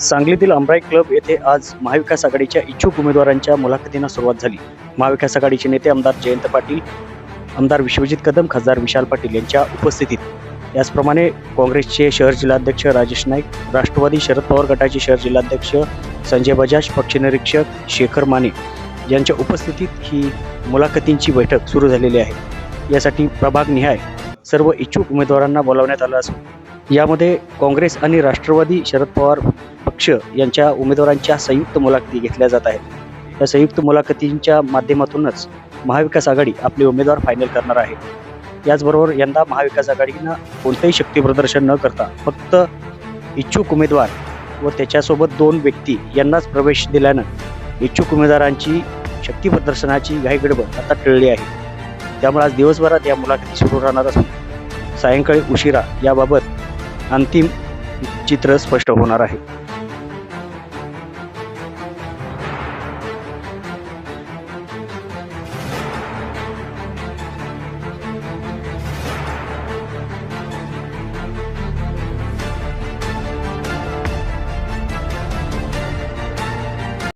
सांगलीतील अमराई क्लब येथे आज महाविकास आघाडीच्या इच्छुक उमेदवारांच्या मुलाखतींना सुरुवात झाली. महाविकास आघाडीचे नेते आमदार जयंत पाटील आमदार विश्वजित कदम खासदार विशाल पाटील यांच्या उपस्थितीत. याचप्रमाणे काँग्रेसचे शहर जिल्हाध्यक्ष राजेश नाईक राष्ट्रवादी शरद पवार गटाचे शहर जिल्हाध्यक्ष संजय बजाज पक्षनिरीक्षक शेखर माने यांच्या उपस्थितीत ही मुलाखतींची बैठक सुरू झालेली आहे. यासाठी प्रभाग निहाय सर्व इच्छुक उमेदवारांना बोलावण्यात आलं असून यामध्ये काँग्रेस आणि राष्ट्रवादी शरद पवार पक्ष यांच्या उमेदवारांच्या संयुक्त मुलाखती घेतल्या जात आहेत. या संयुक्त मुलाखतींच्या माध्यमातूनच महाविकास आघाडी आपले उमेदवार फायनल करणार आहे. याचबरोबर यंदा महाविकास आघाडीनं कोणतेही शक्तीप्रदर्शन न करता फक्त इच्छुक उमेदवार व त्याच्यासोबत दोन व्यक्ती यांनाच प्रवेश दिल्यानं इच्छुक उमेदवारांची शक्तीप्रदर्शनाची घाई गडबड आता टळली आहे. त्यामुळे आज दिवसभरात या मुलाखती सुरू राहणार असून सायंकाळी उशिरा याबाबत अंतिम चित्र स्पष्ट होणार आहे.